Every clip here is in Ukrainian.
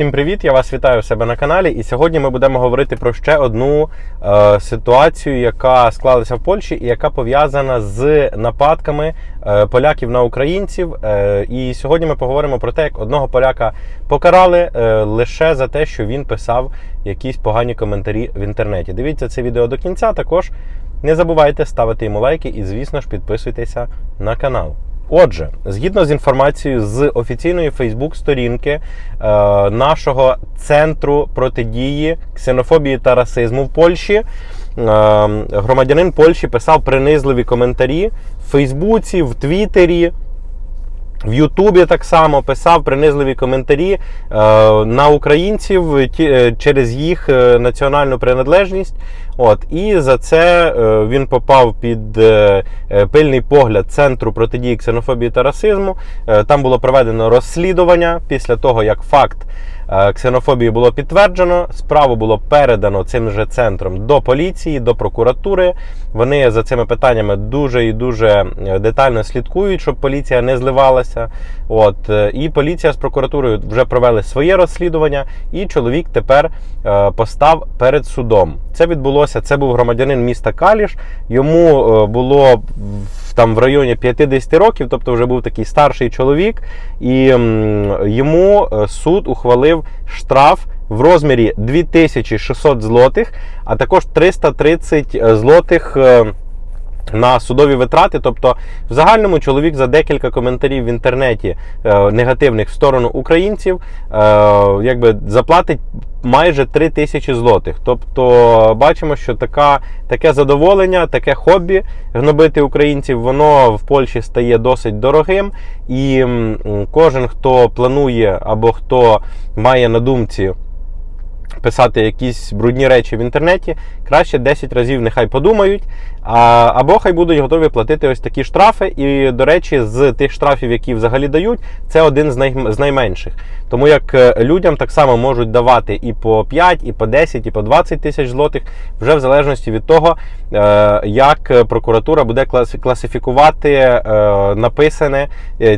Всім привіт! Я вас вітаю у себе на каналі. І сьогодні ми будемо говорити про ще одну е, ситуацію, яка склалася в Польщі і яка пов'язана з нападками е, поляків на українців. Е, і сьогодні ми поговоримо про те, як одного поляка покарали е, лише за те, що він писав якісь погані коментарі в інтернеті. Дивіться це відео до кінця. Також не забувайте ставити йому лайки і, звісно ж, підписуйтеся на канал. Отже, згідно з інформацією з офіційної Фейсбук-сторінки е, нашого центру протидії ксенофобії та расизму в Польщі, е, громадянин Польщі писав принизливі коментарі в Фейсбуці, в Твіттері. В Ютубі так само писав принизливі коментарі е, на українців ті, е, через їх е, національну приналежність. От і за це е, він попав під е, е, пильний погляд центру протидії ксенофобії та расизму. Е, там було проведено розслідування після того, як факт ксенофобії було підтверджено. Справу було передано цим же центром до поліції, до прокуратури. Вони за цими питаннями дуже і дуже е, детально слідкують, щоб поліція не зливалася. От е, і поліція з прокуратурою вже провели своє розслідування, і чоловік тепер е, постав перед судом. Це відбулося. Це був громадянин міста Каліш. Йому е, було в- там в районі 50 років, тобто вже був такий старший чоловік, і йому е, суд ухвалив штраф. В розмірі 2600 злотих, а також 330 злотих е, на судові витрати. Тобто, в загальному чоловік за декілька коментарів в інтернеті е, негативних в сторону українців е, якби заплатить майже 3 тисячі злотих. Тобто, бачимо, що така, таке задоволення, таке хобі гнобити українців, воно в Польщі стає досить дорогим. І кожен, хто планує або хто має на думці писати якісь брудні речі в інтернеті, краще 10 разів нехай подумають, а, або хай будуть готові платити ось такі штрафи. І, до речі, з тих штрафів, які взагалі дають, це один з, най, з найменших. Тому як е, людям так само можуть давати і по 5, і по 10, і по 20 тисяч злотих, вже в залежності від того, е, як прокуратура буде клас- класифікувати е, написане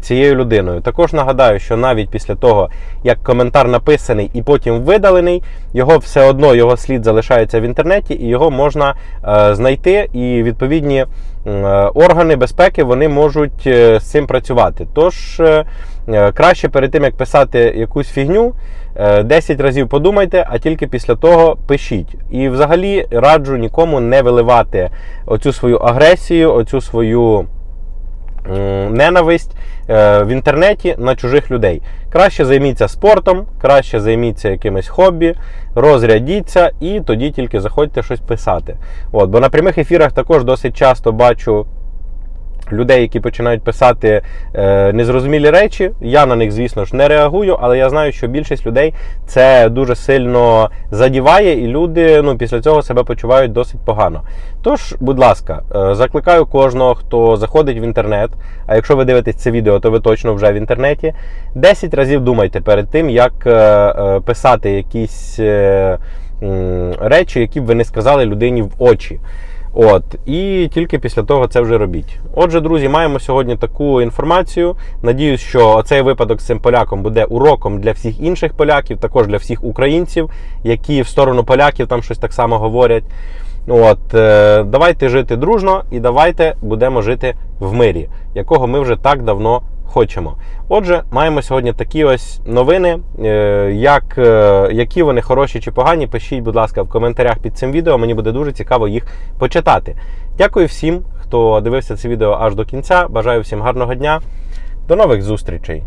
цією людиною. Також нагадаю, що навіть після того, як коментар написаний і потім видалений, його все одно його слід залишається в інтернеті, і його можна знайти. І відповідні е, органи безпеки вони можуть е, з цим працювати. Тож е, краще перед тим як писати якусь фігню. е, 10 разів подумайте, а тільки після того пишіть. І взагалі раджу нікому не виливати оцю свою агресію, оцю свою ненависть е, в інтернеті на чужих людей. Краще займіться спортом, краще займіться якимось хобі, розрядіться і тоді тільки заходьте щось писати. От, бо на прямих ефірах також досить часто бачу. Людей, які починають писати е, незрозумілі речі, я на них, звісно ж, не реагую, але я знаю, що більшість людей це дуже сильно задіває, і люди ну, після цього себе почувають досить погано. Тож, будь ласка, е, закликаю кожного, хто заходить в інтернет. А якщо ви дивитесь це відео, то ви точно вже в інтернеті. 10 разів думайте перед тим, як е, е, писати якісь е, речі, які б ви не сказали людині в очі. От, і тільки після того це вже робіть. Отже, друзі, маємо сьогодні таку інформацію. Надіюсь, що цей випадок з цим поляком буде уроком для всіх інших поляків, також для всіх українців, які в сторону поляків там щось так само говорять. От, е, давайте жити дружно і давайте будемо жити в мирі, якого ми вже так давно хочемо. Отже, маємо сьогодні такі ось новини. Е, Як, е, які вони хороші чи погані, пишіть, будь ласка, в коментарях під цим відео. Мені буде дуже цікаво їх почитати. Дякую всім, хто дивився це відео аж до кінця. Бажаю всім гарного дня. До нових зустрічей!